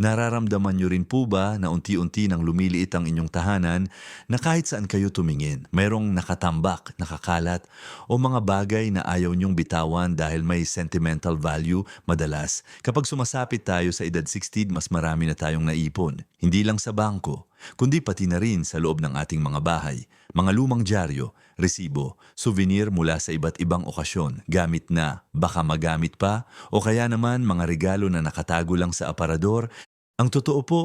Nararamdaman nyo rin po ba na unti-unti nang lumiliit ang inyong tahanan na kahit saan kayo tumingin, mayroong nakatambak, nakakalat o mga bagay na ayaw nyong bitawan dahil may sentimental value madalas. Kapag sumasapit tayo sa edad 60, mas marami na tayong naipon. Hindi lang sa bangko, kundi pati na rin sa loob ng ating mga bahay. Mga lumang dyaryo, resibo, souvenir mula sa iba't ibang okasyon, gamit na, baka magamit pa, o kaya naman mga regalo na nakatago lang sa aparador. Ang totoo po,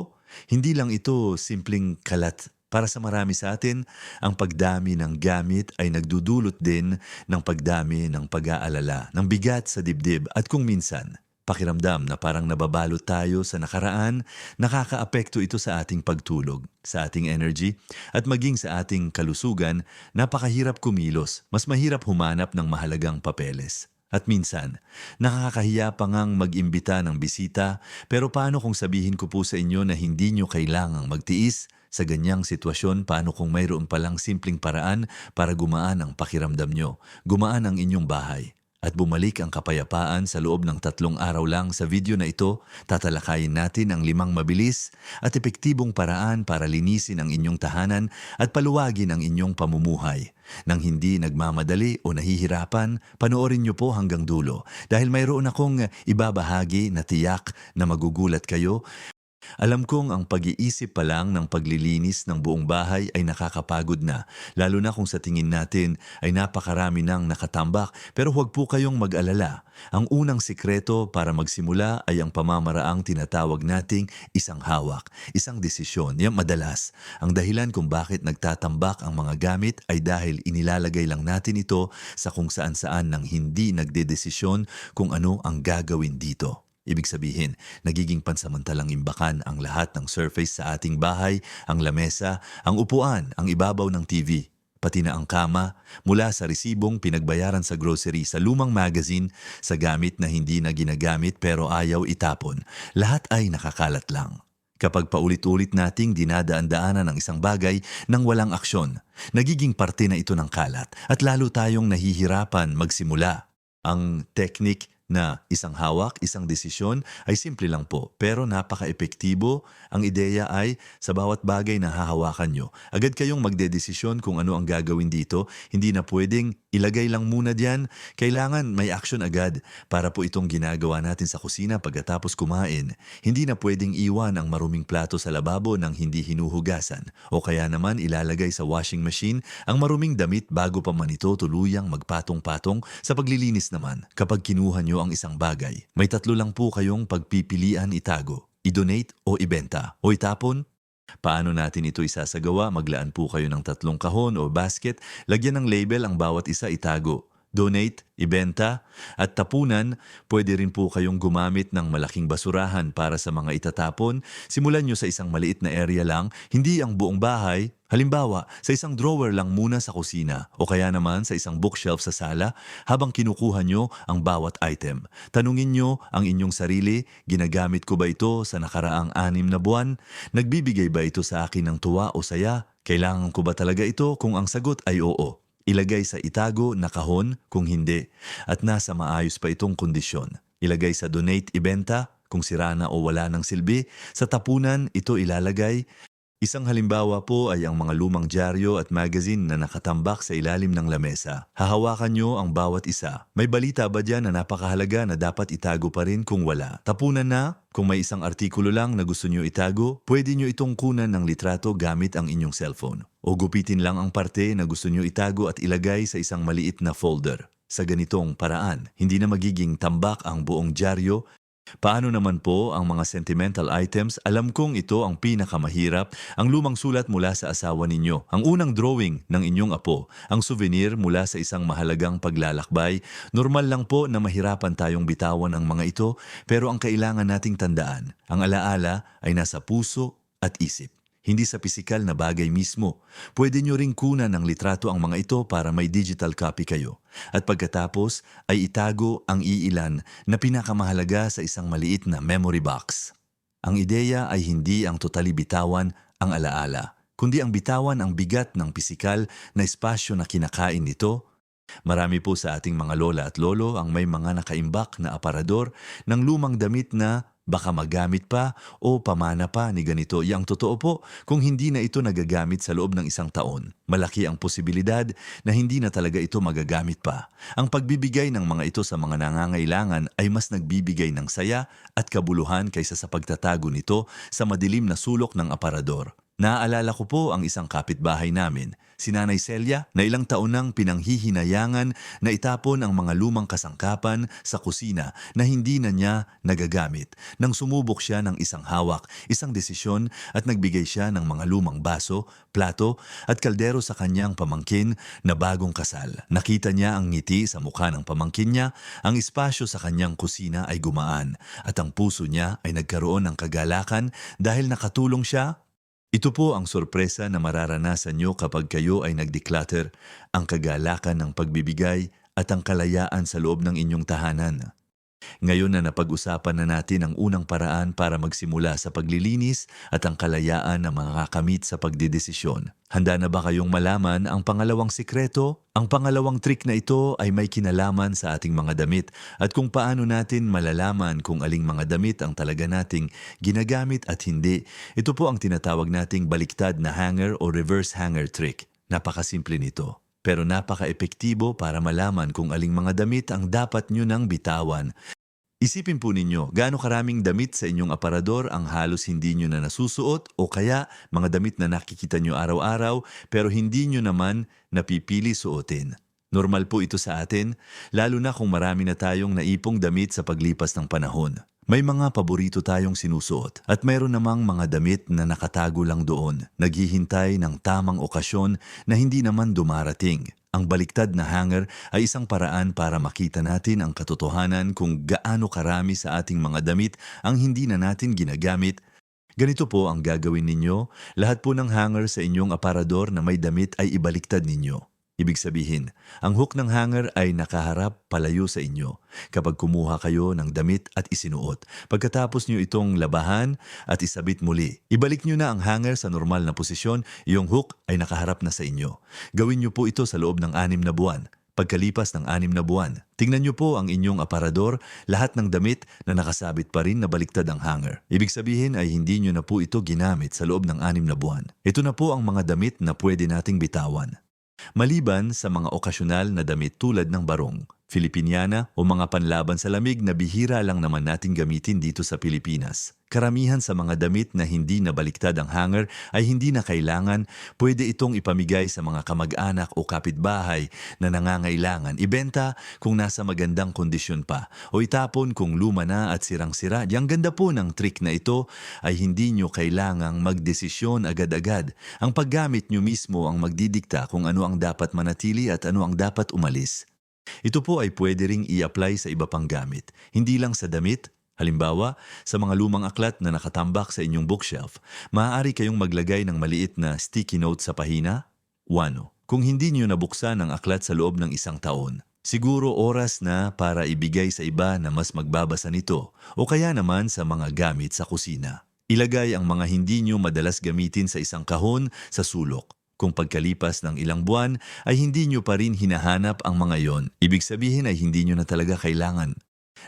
hindi lang ito simpleng kalat. Para sa marami sa atin, ang pagdami ng gamit ay nagdudulot din ng pagdami ng pag-aalala, ng bigat sa dibdib at kung minsan, pakiramdam na parang nababalot tayo sa nakaraan, nakakaapekto ito sa ating pagtulog, sa ating energy, at maging sa ating kalusugan, napakahirap kumilos, mas mahirap humanap ng mahalagang papeles. At minsan, nakakahiya pa ngang mag-imbita ng bisita, pero paano kung sabihin ko po sa inyo na hindi nyo kailangang magtiis sa ganyang sitwasyon, paano kung mayroon palang simpleng paraan para gumaan ang pakiramdam nyo, gumaan ang inyong bahay, at bumalik ang kapayapaan sa loob ng tatlong araw lang sa video na ito, tatalakayin natin ang limang mabilis at epektibong paraan para linisin ang inyong tahanan at paluwagin ang inyong pamumuhay. Nang hindi nagmamadali o nahihirapan, panoorin niyo po hanggang dulo dahil mayroon akong ibabahagi na tiyak na magugulat kayo alam kong ang pag-iisip pa lang ng paglilinis ng buong bahay ay nakakapagod na, lalo na kung sa tingin natin ay napakarami nang nakatambak. Pero huwag po kayong mag-alala. Ang unang sikreto para magsimula ay ang pamamaraang tinatawag nating isang hawak, isang desisyon. Yan madalas. Ang dahilan kung bakit nagtatambak ang mga gamit ay dahil inilalagay lang natin ito sa kung saan-saan nang hindi nagdedesisyon kung ano ang gagawin dito. Ibig sabihin, nagiging pansamantalang imbakan ang lahat ng surface sa ating bahay, ang lamesa, ang upuan, ang ibabaw ng TV, pati na ang kama, mula sa resibong pinagbayaran sa grocery, sa lumang magazine, sa gamit na hindi na ginagamit pero ayaw itapon. Lahat ay nakakalat lang. Kapag paulit-ulit nating dinadaan-daanan ng isang bagay nang walang aksyon, nagiging parte na ito ng kalat at lalo tayong nahihirapan magsimula. Ang technique na isang hawak, isang desisyon ay simple lang po pero napaka-epektibo. Ang ideya ay sa bawat bagay na hahawakan nyo, agad kayong magdedesisyon kung ano ang gagawin dito. Hindi na pwedeng ilagay lang muna diyan. Kailangan may action agad para po itong ginagawa natin sa kusina pagkatapos kumain. Hindi na pwedeng iwan ang maruming plato sa lababo nang hindi hinuhugasan o kaya naman ilalagay sa washing machine ang maruming damit bago pa man ito tuluyang magpatong-patong sa paglilinis naman. Kapag kinuha nyo ang isang bagay, may tatlo lang po kayong pagpipilian itago, i-donate o ibenta o itapon Paano natin ito isasagawa? Maglaan po kayo ng tatlong kahon o basket, lagyan ng label ang bawat isa itago. Donate, ibenta, at tapunan, pwede rin po kayong gumamit ng malaking basurahan para sa mga itatapon. Simulan nyo sa isang maliit na area lang, hindi ang buong bahay. Halimbawa, sa isang drawer lang muna sa kusina o kaya naman sa isang bookshelf sa sala habang kinukuha nyo ang bawat item. Tanungin nyo ang inyong sarili, ginagamit ko ba ito sa nakaraang anim na buwan? Nagbibigay ba ito sa akin ng tuwa o saya? Kailangan ko ba talaga ito kung ang sagot ay oo? Ilagay sa itago na kahon kung hindi at nasa maayos pa itong kondisyon. Ilagay sa donate ibenta kung sira na o wala ng silbi. Sa tapunan, ito ilalagay. Isang halimbawa po ay ang mga lumang dyaryo at magazine na nakatambak sa ilalim ng lamesa. Hahawakan nyo ang bawat isa. May balita ba dyan na napakahalaga na dapat itago pa rin kung wala? Tapunan na, kung may isang artikulo lang na gusto nyo itago, pwede nyo itong kunan ng litrato gamit ang inyong cellphone. O gupitin lang ang parte na gusto nyo itago at ilagay sa isang maliit na folder. Sa ganitong paraan, hindi na magiging tambak ang buong dyaryo Paano naman po ang mga sentimental items? Alam kong ito ang pinakamahirap, ang lumang sulat mula sa asawa ninyo, ang unang drawing ng inyong apo, ang souvenir mula sa isang mahalagang paglalakbay. Normal lang po na mahirapan tayong bitawan ang mga ito, pero ang kailangan nating tandaan, ang alaala ay nasa puso at isip hindi sa pisikal na bagay mismo. Pwede nyo ring kunan ng litrato ang mga ito para may digital copy kayo. At pagkatapos ay itago ang iilan na pinakamahalaga sa isang maliit na memory box. Ang ideya ay hindi ang totally bitawan ang alaala, kundi ang bitawan ang bigat ng pisikal na espasyo na kinakain nito Marami po sa ating mga lola at lolo ang may mga nakaimbak na aparador ng lumang damit na baka magamit pa o pamana pa ni ganito. Yang totoo po, kung hindi na ito nagagamit sa loob ng isang taon, malaki ang posibilidad na hindi na talaga ito magagamit pa. Ang pagbibigay ng mga ito sa mga nangangailangan ay mas nagbibigay ng saya at kabuluhan kaysa sa pagtatago nito sa madilim na sulok ng aparador. Naaalala ko po ang isang kapitbahay namin, si Nanay Celia, na ilang taon nang pinanghihinayangan na itapon ang mga lumang kasangkapan sa kusina na hindi na niya nagagamit. Nang sumubok siya ng isang hawak, isang desisyon at nagbigay siya ng mga lumang baso, plato at kaldero sa kanyang pamangkin na bagong kasal. Nakita niya ang ngiti sa mukha ng pamangkin niya, ang espasyo sa kanyang kusina ay gumaan at ang puso niya ay nagkaroon ng kagalakan dahil nakatulong siya ito po ang sorpresa na mararanasan nyo kapag kayo ay nag-declutter, ang kagalakan ng pagbibigay at ang kalayaan sa loob ng inyong tahanan. Ngayon na napag-usapan na natin ang unang paraan para magsimula sa paglilinis at ang kalayaan na makakamit sa pagdidesisyon. Handa na ba kayong malaman ang pangalawang sikreto? Ang pangalawang trick na ito ay may kinalaman sa ating mga damit at kung paano natin malalaman kung aling mga damit ang talaga nating ginagamit at hindi. Ito po ang tinatawag nating baliktad na hanger o reverse hanger trick. Napakasimple nito pero napaka-epektibo para malaman kung aling mga damit ang dapat nyo nang bitawan. Isipin po ninyo, gaano karaming damit sa inyong aparador ang halos hindi nyo na nasusuot o kaya mga damit na nakikita nyo araw-araw pero hindi nyo naman napipili suotin. Normal po ito sa atin, lalo na kung marami na tayong naipong damit sa paglipas ng panahon. May mga paborito tayong sinusuot at mayroon namang mga damit na nakatago lang doon, naghihintay ng tamang okasyon na hindi naman dumarating. Ang baliktad na hanger ay isang paraan para makita natin ang katotohanan kung gaano karami sa ating mga damit ang hindi na natin ginagamit. Ganito po ang gagawin ninyo, lahat po ng hanger sa inyong aparador na may damit ay ibaliktad ninyo. Ibig sabihin, ang hook ng hanger ay nakaharap palayo sa inyo kapag kumuha kayo ng damit at isinuot. Pagkatapos nyo itong labahan at isabit muli, ibalik nyo na ang hanger sa normal na posisyon, yung hook ay nakaharap na sa inyo. Gawin nyo po ito sa loob ng anim na buwan. Pagkalipas ng anim na buwan, tingnan nyo po ang inyong aparador, lahat ng damit na nakasabit pa rin na baliktad ang hanger. Ibig sabihin ay hindi nyo na po ito ginamit sa loob ng anim na buwan. Ito na po ang mga damit na pwede nating bitawan. Maliban sa mga okasyonal na damit tulad ng barong, Filipiniana o mga panlaban sa lamig na bihira lang naman natin gamitin dito sa Pilipinas. Karamihan sa mga damit na hindi nabaliktad ang hanger ay hindi na kailangan, pwede itong ipamigay sa mga kamag-anak o kapitbahay na nangangailangan, ibenta kung nasa magandang kondisyon pa, o itapon kung luma na at sirang-sira. Yang ganda po ng trick na ito ay hindi nyo kailangang magdesisyon agad-agad. Ang paggamit nyo mismo ang magdidikta kung ano ang dapat manatili at ano ang dapat umalis. Ito po ay pwede ring i-apply sa iba pang gamit, hindi lang sa damit, Halimbawa, sa mga lumang aklat na nakatambak sa inyong bookshelf, maaari kayong maglagay ng maliit na sticky note sa pahina. 1. Kung hindi niyo nabuksan ang aklat sa loob ng isang taon, siguro oras na para ibigay sa iba na mas magbabasa nito o kaya naman sa mga gamit sa kusina. Ilagay ang mga hindi niyo madalas gamitin sa isang kahon sa sulok. Kung pagkalipas ng ilang buwan ay hindi nyo pa rin hinahanap ang mga yon, ibig sabihin ay hindi nyo na talaga kailangan.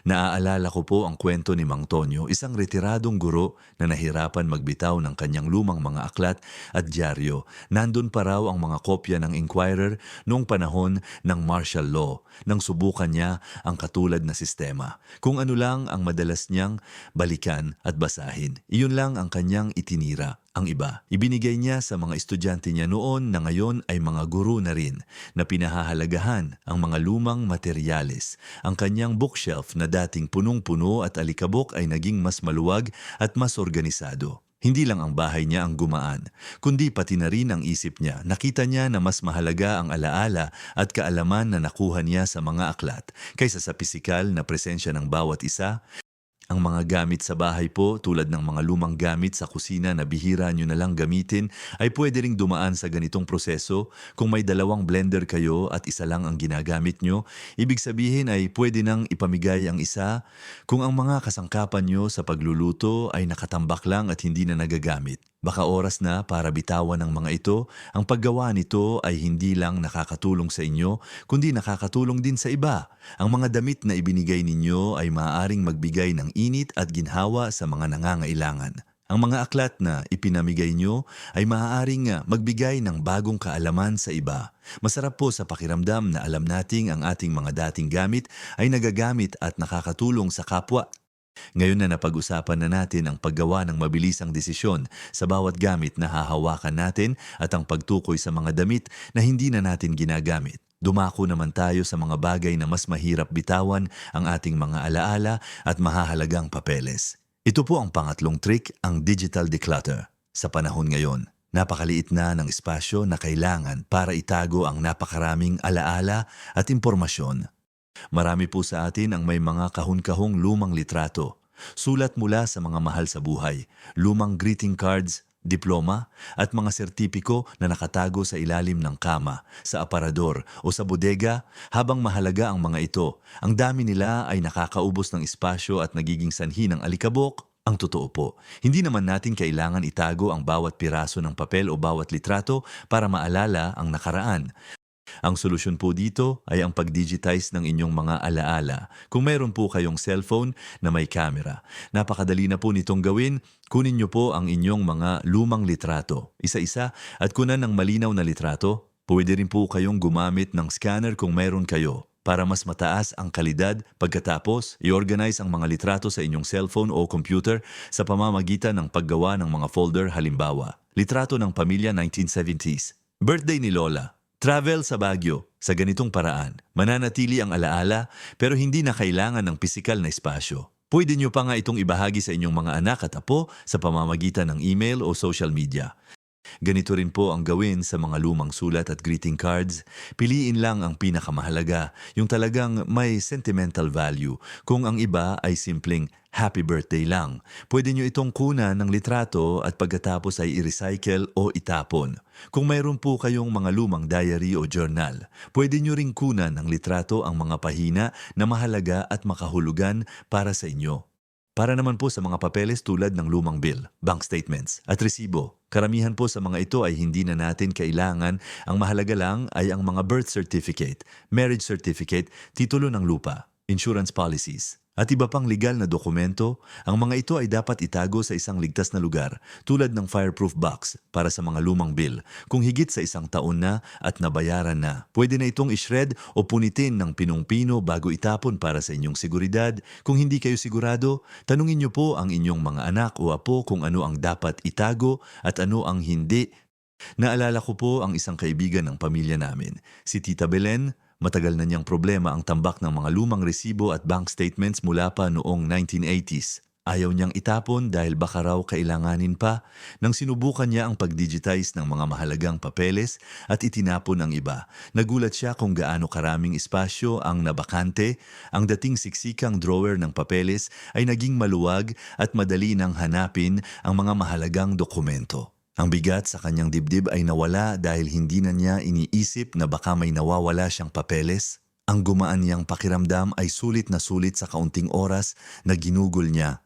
Naaalala ko po ang kwento ni Mang Tonyo, isang retiradong guro na nahirapan magbitaw ng kanyang lumang mga aklat at dyaryo. Nandun pa raw ang mga kopya ng Inquirer noong panahon ng martial law nang subukan niya ang katulad na sistema. Kung ano lang ang madalas niyang balikan at basahin, iyon lang ang kanyang itinira. Ang iba, ibinigay niya sa mga estudyante niya noon na ngayon ay mga guru na rin na pinahahalagahan ang mga lumang materyales. Ang kanyang bookshelf na dating punong-puno at alikabok ay naging mas maluwag at mas organisado. Hindi lang ang bahay niya ang gumaan, kundi pati na rin ang isip niya. Nakita niya na mas mahalaga ang alaala at kaalaman na nakuha niya sa mga aklat kaysa sa pisikal na presensya ng bawat isa ang mga gamit sa bahay po tulad ng mga lumang gamit sa kusina na bihira nyo na lang gamitin ay pwede ring dumaan sa ganitong proseso. Kung may dalawang blender kayo at isa lang ang ginagamit nyo, ibig sabihin ay pwede nang ipamigay ang isa. Kung ang mga kasangkapan nyo sa pagluluto ay nakatambak lang at hindi na nagagamit, Baka oras na para bitawan ng mga ito, ang paggawa nito ay hindi lang nakakatulong sa inyo, kundi nakakatulong din sa iba. Ang mga damit na ibinigay ninyo ay maaaring magbigay ng init at ginhawa sa mga nangangailangan. Ang mga aklat na ipinamigay nyo ay maaaring ah, magbigay ng bagong kaalaman sa iba. Masarap po sa pakiramdam na alam nating ang ating mga dating gamit ay nagagamit at nakakatulong sa kapwa ngayon na napag-usapan na natin ang paggawa ng mabilisang desisyon sa bawat gamit na hahawakan natin at ang pagtukoy sa mga damit na hindi na natin ginagamit. Dumako naman tayo sa mga bagay na mas mahirap bitawan ang ating mga alaala at mahahalagang papeles. Ito po ang pangatlong trick, ang digital declutter. Sa panahon ngayon, napakaliit na ng espasyo na kailangan para itago ang napakaraming alaala at impormasyon. Marami po sa atin ang may mga kahon-kahong lumang litrato. Sulat mula sa mga mahal sa buhay, lumang greeting cards, diploma, at mga sertipiko na nakatago sa ilalim ng kama, sa aparador o sa bodega habang mahalaga ang mga ito. Ang dami nila ay nakakaubos ng espasyo at nagiging sanhi ng alikabok. Ang totoo po, hindi naman natin kailangan itago ang bawat piraso ng papel o bawat litrato para maalala ang nakaraan. Ang solusyon po dito ay ang pag-digitize ng inyong mga alaala. Kung mayroon po kayong cellphone na may camera, napakadali na po nitong gawin. Kunin niyo po ang inyong mga lumang litrato, isa-isa, at kunan ng malinaw na litrato. Pwede rin po kayong gumamit ng scanner kung mayroon kayo para mas mataas ang kalidad pagkatapos i-organize ang mga litrato sa inyong cellphone o computer sa pamamagitan ng paggawa ng mga folder halimbawa. Litrato ng pamilya 1970s. Birthday ni Lola. Travel sa Baguio. Sa ganitong paraan, mananatili ang alaala pero hindi na kailangan ng pisikal na espasyo. Pwede nyo pa nga itong ibahagi sa inyong mga anak at apo sa pamamagitan ng email o social media. Ganito rin po ang gawin sa mga lumang sulat at greeting cards. Piliin lang ang pinakamahalaga, yung talagang may sentimental value. Kung ang iba ay simpleng happy birthday lang, pwede nyo itong kuna ng litrato at pagkatapos ay i-recycle o itapon. Kung mayroon po kayong mga lumang diary o journal, pwede nyo ring kuna ng litrato ang mga pahina na mahalaga at makahulugan para sa inyo. Para naman po sa mga papeles tulad ng lumang bill, bank statements at resibo. Karamihan po sa mga ito ay hindi na natin kailangan. Ang mahalaga lang ay ang mga birth certificate, marriage certificate, titulo ng lupa, insurance policies, at iba pang legal na dokumento. Ang mga ito ay dapat itago sa isang ligtas na lugar tulad ng fireproof box para sa mga lumang bill. Kung higit sa isang taon na at nabayaran na, pwede na itong ishred o punitin ng pinong-pino bago itapon para sa inyong seguridad. Kung hindi kayo sigurado, tanungin niyo po ang inyong mga anak o apo kung ano ang dapat itago at ano ang hindi Naalala ko po ang isang kaibigan ng pamilya namin, si Tita Belen. Matagal na niyang problema ang tambak ng mga lumang resibo at bank statements mula pa noong 1980s. Ayaw niyang itapon dahil baka raw kailanganin pa nang sinubukan niya ang pag-digitize ng mga mahalagang papeles at itinapon ang iba. Nagulat siya kung gaano karaming espasyo ang nabakante. Ang dating siksikang drawer ng papeles ay naging maluwag at madali nang hanapin ang mga mahalagang dokumento. Ang bigat sa kanyang dibdib ay nawala dahil hindi na niya iniisip na baka may nawawala siyang papeles. Ang gumaan niyang pakiramdam ay sulit na sulit sa kaunting oras na ginugol niya.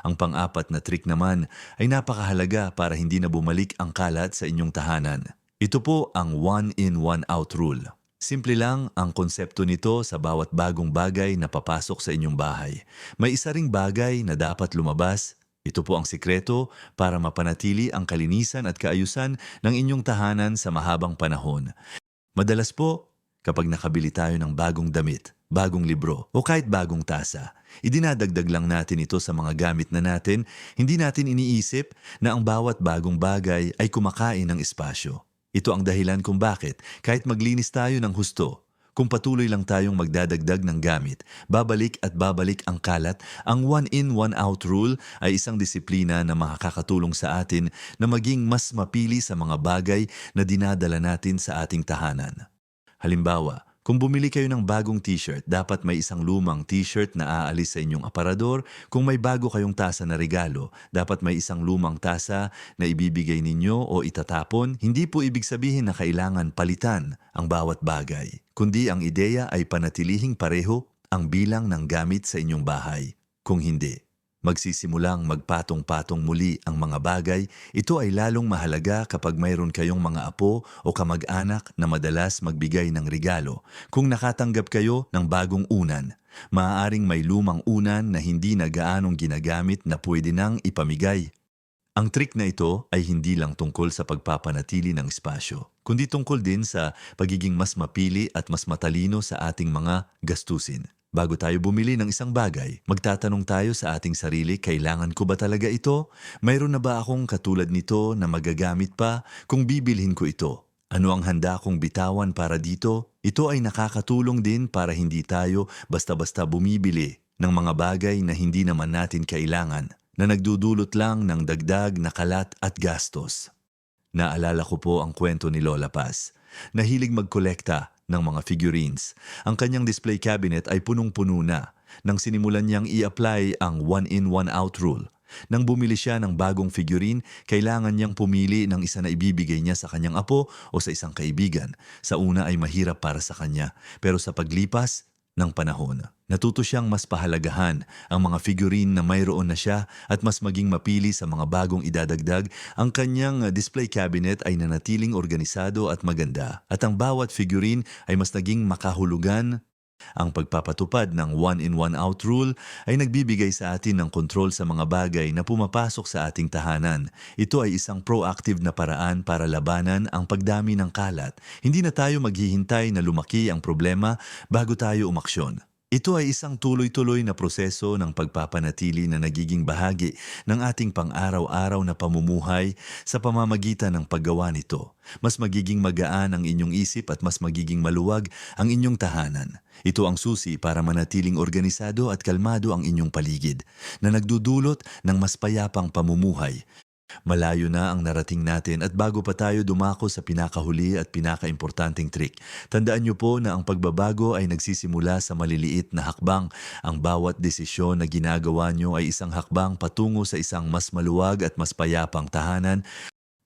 Ang pang-apat na trick naman ay napakahalaga para hindi na bumalik ang kalat sa inyong tahanan. Ito po ang one-in, one-out rule. Simple lang ang konsepto nito sa bawat bagong bagay na papasok sa inyong bahay. May isa ring bagay na dapat lumabas ito po ang sikreto para mapanatili ang kalinisan at kaayusan ng inyong tahanan sa mahabang panahon. Madalas po, kapag nakabili tayo ng bagong damit, bagong libro o kahit bagong tasa, idinadagdag lang natin ito sa mga gamit na natin, hindi natin iniisip na ang bawat bagong bagay ay kumakain ng espasyo. Ito ang dahilan kung bakit kahit maglinis tayo ng husto, kung patuloy lang tayong magdadagdag ng gamit, babalik at babalik ang kalat, ang one-in, one-out rule ay isang disiplina na makakatulong sa atin na maging mas mapili sa mga bagay na dinadala natin sa ating tahanan. Halimbawa, kung bumili kayo ng bagong t-shirt, dapat may isang lumang t-shirt na aalis sa inyong aparador. Kung may bago kayong tasa na regalo, dapat may isang lumang tasa na ibibigay ninyo o itatapon. Hindi po ibig sabihin na kailangan palitan ang bawat bagay, kundi ang ideya ay panatilihing pareho ang bilang ng gamit sa inyong bahay. Kung hindi, magsisimulang magpatong-patong muli ang mga bagay, ito ay lalong mahalaga kapag mayroon kayong mga apo o kamag-anak na madalas magbigay ng regalo. Kung nakatanggap kayo ng bagong unan, maaaring may lumang unan na hindi na gaanong ginagamit na pwede nang ipamigay. Ang trick na ito ay hindi lang tungkol sa pagpapanatili ng espasyo, kundi tungkol din sa pagiging mas mapili at mas matalino sa ating mga gastusin. Bago tayo bumili ng isang bagay, magtatanong tayo sa ating sarili, kailangan ko ba talaga ito? Mayroon na ba akong katulad nito na magagamit pa kung bibilhin ko ito? Ano ang handa kong bitawan para dito? Ito ay nakakatulong din para hindi tayo basta-basta bumibili ng mga bagay na hindi naman natin kailangan, na nagdudulot lang ng dagdag na kalat at gastos. Naalala ko po ang kwento ni Lola Paz. Nahilig magkolekta ng mga figurines. Ang kanyang display cabinet ay punong-puno na nang sinimulan niyang i-apply ang one-in, one-out rule. Nang bumili siya ng bagong figurine, kailangan niyang pumili ng isa na ibibigay niya sa kanyang apo o sa isang kaibigan. Sa una ay mahirap para sa kanya, pero sa paglipas ng panahon, natuto siyang mas pahalagahan ang mga figurine na mayroon na siya at mas maging mapili sa mga bagong idadagdag. Ang kanyang uh, display cabinet ay nanatiling organisado at maganda at ang bawat figurine ay mas naging makahulugan ang pagpapatupad ng one-in one-out rule ay nagbibigay sa atin ng kontrol sa mga bagay na pumapasok sa ating tahanan. Ito ay isang proactive na paraan para labanan ang pagdami ng kalat. Hindi na tayo maghihintay na lumaki ang problema bago tayo umaksyon. Ito ay isang tuloy-tuloy na proseso ng pagpapanatili na nagiging bahagi ng ating pang-araw-araw na pamumuhay sa pamamagitan ng paggawa nito. Mas magiging magaan ang inyong isip at mas magiging maluwag ang inyong tahanan. Ito ang susi para manatiling organisado at kalmado ang inyong paligid na nagdudulot ng mas payapang pamumuhay. Malayo na ang narating natin at bago pa tayo dumako sa pinakahuli at pinakaimportanteng trick, tandaan niyo po na ang pagbabago ay nagsisimula sa maliliit na hakbang. Ang bawat desisyon na ginagawa niyo ay isang hakbang patungo sa isang mas maluwag at mas payapang tahanan.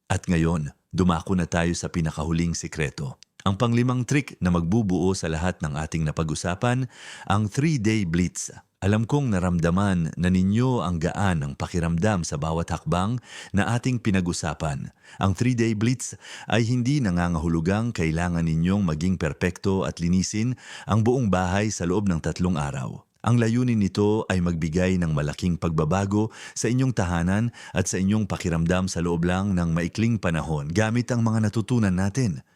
At ngayon, dumako na tayo sa pinakahuling sikreto. Ang panglimang trick na magbubuo sa lahat ng ating napag-usapan, ang 3-day blitz. Alam kong naramdaman na ninyo ang gaan ng pakiramdam sa bawat hakbang na ating pinag-usapan. Ang 3-day blitz ay hindi nangangahulugang kailangan ninyong maging perpekto at linisin ang buong bahay sa loob ng tatlong araw. Ang layunin nito ay magbigay ng malaking pagbabago sa inyong tahanan at sa inyong pakiramdam sa loob lang ng maikling panahon gamit ang mga natutunan natin.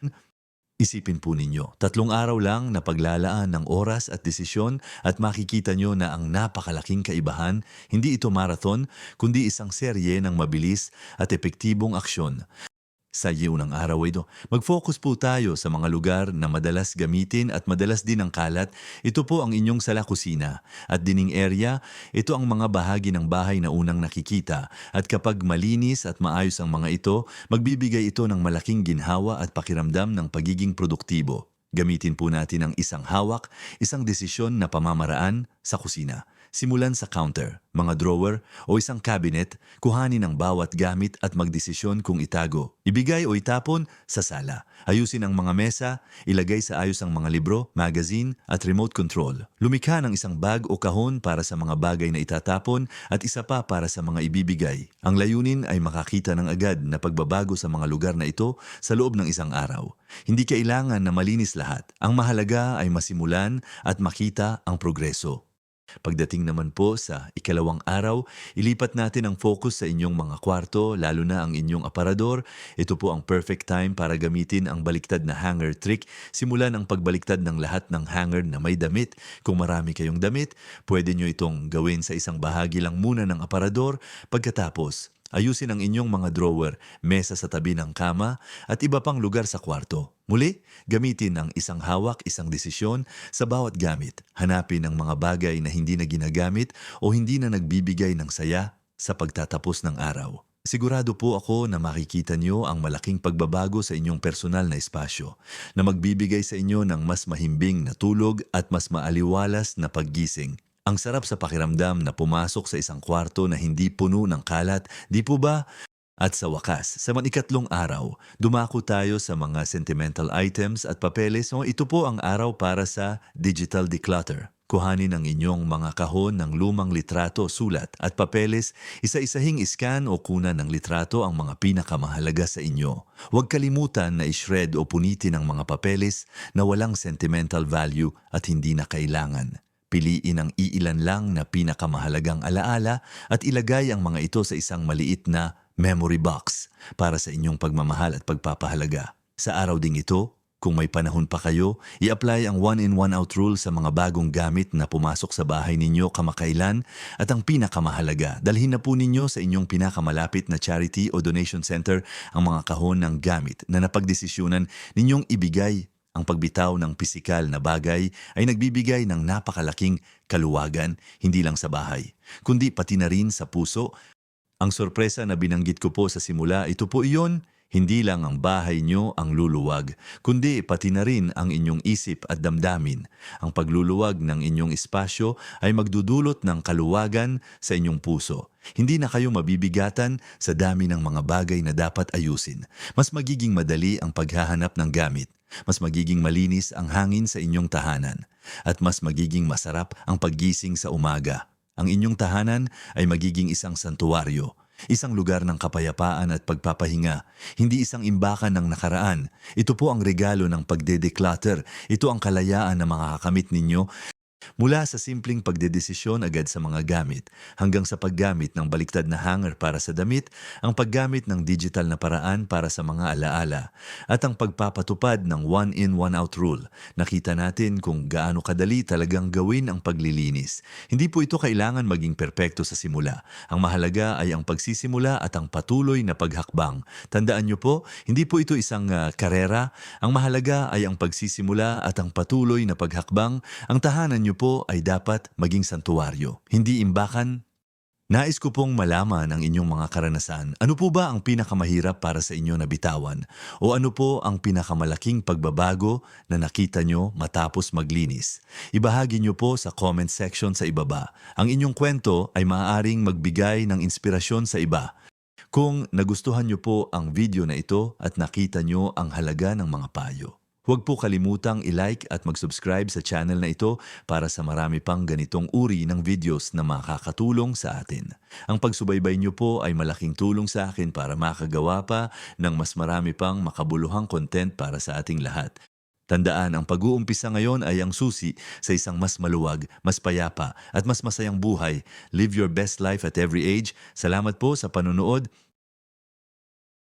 Isipin po ninyo, tatlong araw lang na paglalaan ng oras at desisyon at makikita nyo na ang napakalaking kaibahan, hindi ito marathon, kundi isang serye ng mabilis at epektibong aksyon. Sa iyo ng araw ito, mag-focus po tayo sa mga lugar na madalas gamitin at madalas din ang kalat. Ito po ang inyong sala kusina. At dining area, ito ang mga bahagi ng bahay na unang nakikita. At kapag malinis at maayos ang mga ito, magbibigay ito ng malaking ginhawa at pakiramdam ng pagiging produktibo. Gamitin po natin ang isang hawak, isang desisyon na pamamaraan sa kusina. Simulan sa counter, mga drawer o isang cabinet, kuhanin ang bawat gamit at magdesisyon kung itago. Ibigay o itapon sa sala. Ayusin ang mga mesa, ilagay sa ayos ang mga libro, magazine at remote control. Lumikha ng isang bag o kahon para sa mga bagay na itatapon at isa pa para sa mga ibibigay. Ang layunin ay makakita ng agad na pagbabago sa mga lugar na ito sa loob ng isang araw. Hindi kailangan na malinis lahat. Ang mahalaga ay masimulan at makita ang progreso. Pagdating naman po sa ikalawang araw, ilipat natin ang focus sa inyong mga kwarto, lalo na ang inyong aparador. Ito po ang perfect time para gamitin ang baliktad na hanger trick. Simulan ang pagbaliktad ng lahat ng hanger na may damit. Kung marami kayong damit, pwede nyo itong gawin sa isang bahagi lang muna ng aparador. Pagkatapos, Ayusin ang inyong mga drawer, mesa sa tabi ng kama at iba pang lugar sa kwarto. Muli, gamitin ang isang hawak, isang desisyon sa bawat gamit. Hanapin ang mga bagay na hindi na ginagamit o hindi na nagbibigay ng saya sa pagtatapos ng araw. Sigurado po ako na makikita nyo ang malaking pagbabago sa inyong personal na espasyo na magbibigay sa inyo ng mas mahimbing na tulog at mas maaliwalas na paggising. Ang sarap sa pakiramdam na pumasok sa isang kwarto na hindi puno ng kalat, di po ba? At sa wakas, sa manikatlong araw, dumako tayo sa mga sentimental items at papeles. So ito po ang araw para sa digital declutter. Kuhanin ang inyong mga kahon ng lumang litrato, sulat at papeles, isa-isahing iskan o kunan ng litrato ang mga pinakamahalaga sa inyo. Huwag kalimutan na ishred o punitin ang mga papeles na walang sentimental value at hindi na kailangan. Piliin ang iilan lang na pinakamahalagang alaala at ilagay ang mga ito sa isang maliit na memory box para sa inyong pagmamahal at pagpapahalaga. Sa araw ding ito, kung may panahon pa kayo, i-apply ang one-in one-out rule sa mga bagong gamit na pumasok sa bahay ninyo kamakailan at ang pinakamahalaga, dalhin na po ninyo sa inyong pinakamalapit na charity o donation center ang mga kahon ng gamit na napagdesisyonan ninyong ibigay ang pagbitaw ng pisikal na bagay ay nagbibigay ng napakalaking kaluwagan hindi lang sa bahay, kundi pati na rin sa puso. Ang sorpresa na binanggit ko po sa simula, ito po iyon, hindi lang ang bahay nyo ang luluwag, kundi pati na rin ang inyong isip at damdamin. Ang pagluluwag ng inyong espasyo ay magdudulot ng kaluwagan sa inyong puso. Hindi na kayo mabibigatan sa dami ng mga bagay na dapat ayusin. Mas magiging madali ang paghahanap ng gamit. Mas magiging malinis ang hangin sa inyong tahanan. At mas magiging masarap ang paggising sa umaga. Ang inyong tahanan ay magiging isang santuwaryo. Isang lugar ng kapayapaan at pagpapahinga, hindi isang imbakan ng nakaraan. Ito po ang regalo ng pagde-declutter. Ito ang kalayaan na makakakamit ninyo Mula sa simpleng pagdedesisyon agad sa mga gamit hanggang sa paggamit ng baliktad na hanger para sa damit, ang paggamit ng digital na paraan para sa mga alaala, at ang pagpapatupad ng one-in one-out rule, nakita natin kung gaano kadali talagang gawin ang paglilinis. Hindi po ito kailangan maging perpekto sa simula. Ang mahalaga ay ang pagsisimula at ang patuloy na paghakbang. Tandaan niyo po, hindi po ito isang ah, karera. Ang mahalaga ay ang pagsisimula at ang patuloy na paghakbang. Ang tahanan niyo po ay dapat maging santuwaryo, hindi imbakan. Nais ko pong malaman ang inyong mga karanasan. Ano po ba ang pinakamahirap para sa inyo na bitawan? O ano po ang pinakamalaking pagbabago na nakita nyo matapos maglinis? Ibahagi nyo po sa comment section sa ibaba. Ang inyong kwento ay maaaring magbigay ng inspirasyon sa iba. Kung nagustuhan nyo po ang video na ito at nakita nyo ang halaga ng mga payo. Huwag po kalimutang i-like at mag-subscribe sa channel na ito para sa marami pang ganitong uri ng videos na makakatulong sa atin. Ang pagsubaybay niyo po ay malaking tulong sa akin para makagawa pa ng mas marami pang makabuluhang content para sa ating lahat. Tandaan, ang pag-uumpisa ngayon ay ang susi sa isang mas maluwag, mas payapa at mas masayang buhay. Live your best life at every age. Salamat po sa panonood.